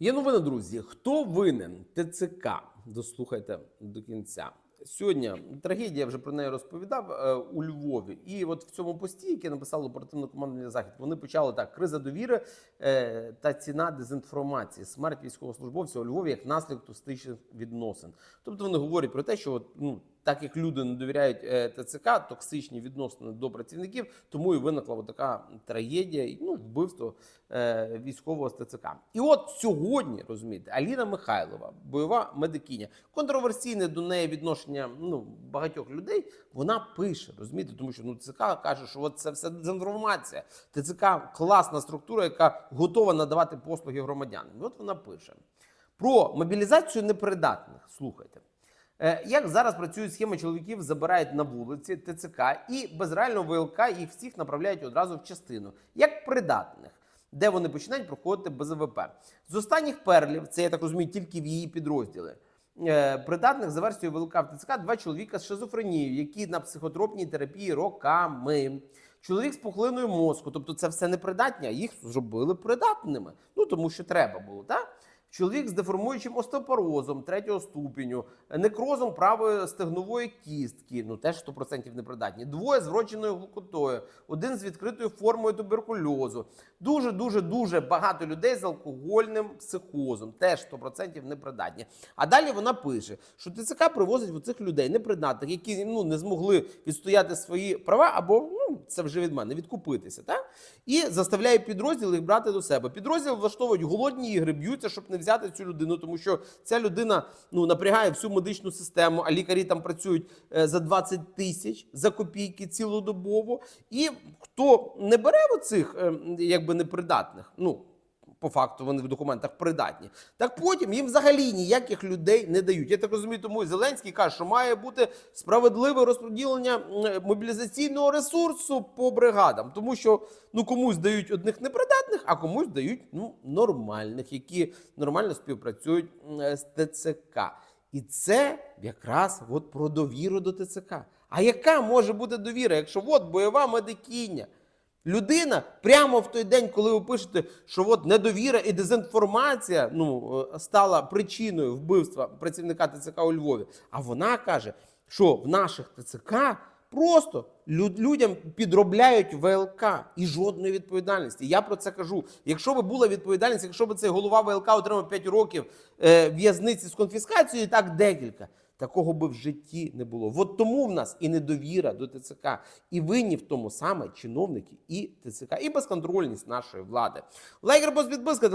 Є новина, друзі. Хто винен? ТЦК. Дослухайте до кінця. Сьогодні трагедія я вже про неї розповідав е, у Львові. І от в цьому пості, яке написало оперативне командування Захід, вони почали так: криза довіри е, та ціна дезінформації, смерть військовослужбовця у Львові як наслідок токсичних відносин. Тобто вони говорять про те, що от, ну. Так як люди не довіряють е, ТЦК, токсичні відносини до працівників, тому і виникла така трагедія, ну, вбивство е, військового з ТЦК. І от сьогодні, розумієте, Аліна Михайлова, бойова медикиня, контроверсійне до неї відношення ну, багатьох людей, вона пише, розумієте, тому що ну, ТЦК каже, що от це все дезінформація. ТЦК класна структура, яка готова надавати послуги громадянам. І от вона пише про мобілізацію непридатних. Слухайте. Е, Як зараз працюють схеми чоловіків, забирають на вулиці ТЦК і без реального ВЛК їх всіх направляють одразу в частину, як придатних, де вони починають проходити БЗВП. З останніх перлів, це я так розумію, тільки в її підрозділи. е, Придатних за версією ВЛК в ТЦК два чоловіка з шизофренією, які на психотропній терапії роками. Чоловік з пухлиною мозку, тобто це все непридатні, а їх зробили придатними. Ну тому що треба було, так? Чоловік з деформуючим остеопорозом третього ступеню, некрозом правої стегнової кістки, ну теж 100% непридатні. Двоє з вродженою глукотою, один з відкритою формою туберкульозу. Дуже, дуже, дуже багато людей з алкогольним психозом, теж 100% непридатні. А далі вона пише, що ТЦК привозить у цих людей непридатних, які ну не змогли відстояти свої права, або це вже від мене відкупитися, так? І заставляє підрозділ їх брати до себе. Підрозділ влаштовують голодні ігри, б'ються, щоб не взяти цю людину, тому що ця людина ну напрягає всю медичну систему, а лікарі там працюють е, за 20 тисяч за копійки цілодобово. І хто не бере оцих е, якби непридатних, ну. По факту вони в документах придатні. Так потім їм взагалі ніяких людей не дають. Я так розумію, тому і Зеленський каже, що має бути справедливе розподілення мобілізаційного ресурсу по бригадам, тому що ну комусь дають одних непридатних, а комусь дають ну нормальних, які нормально співпрацюють з ТЦК. І це якраз от про довіру до ТЦК. А яка може бути довіра, якщо от бойова медикиня? Людина прямо в той день, коли ви пишете, що от недовіра і дезінформація ну, е, стала причиною вбивства працівника ТЦК у Львові. А вона каже, що в наших ТЦК просто лю- людям підробляють ВЛК і жодної відповідальності. Я про це кажу. Якщо би була відповідальність, якщо б цей голова ВЛК отримав 5 років е, в'язниці з конфіскацією, і так декілька. Такого би в житті не було. От тому в нас і недовіра до ТЦК, і винні в тому саме чиновники і ТЦК, і безконтрольність нашої влади. Лайк, репост, підписка.